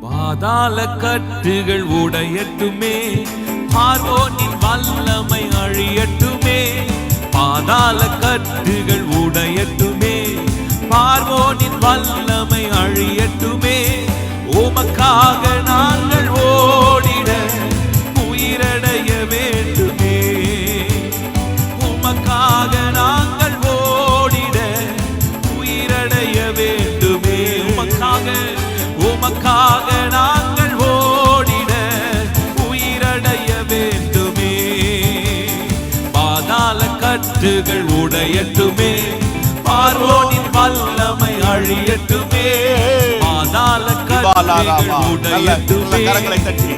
பாதாள கட்டுகள் உடையட்டுமே. பார்வோனின் வல்லமை அழியட்டுமே. பாதாள கட்டுகள் உடையட்டுமே. பார்வோனின் வல்லமை அழியட்டுமே. உமக்காக நான் கட்டுகள் உடையட்டுமே. பார்வோனின் வல்லமை அழியட்டுமே. பாதாள கட்டுகள் உடையட்டுமே.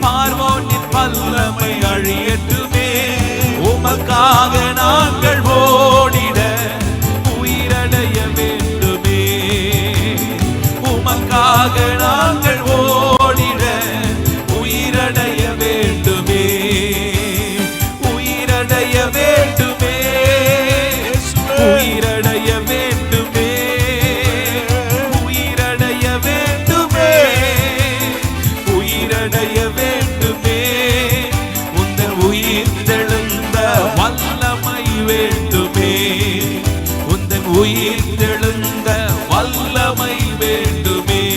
பார்வோனின் வல்லமை அழியட்டுமே. உமக்காக உந்தன் உயிர் தெழுந்த வல்லமை வேண்டுமே.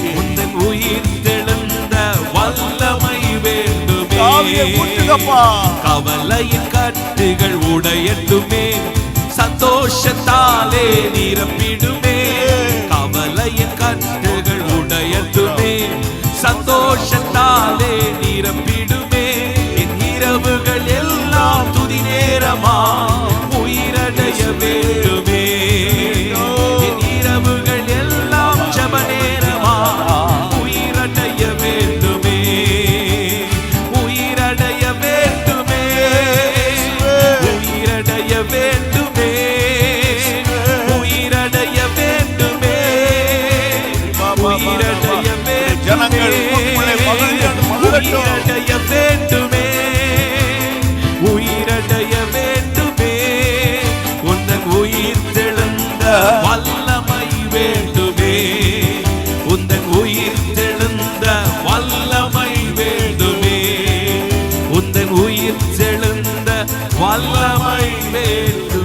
உந்தன் உயிர் தெழுந்த வல்லமை. வேண்டுமே. கவலையின் கட்டுகள் உடையட்டுமே. சந்தோஷத்தாலே நிரம்பிடுமே. கவலையின் கட்டுகள் உடையட்டுமே. சந்தோஷத்தாலே ஜனங்கள் உயிரடைய வேண்டுமே உயிரடைய வேண்டுமே. உன்னன் உயிர் தெழுந்த வல்லமை வேண்டுமே. உந்தன் உயிர் தெழுந்த வல்லமை வேண்டுமே. உந்தன் உயிர் தெழுந்த வல்லமை வேண்டும்.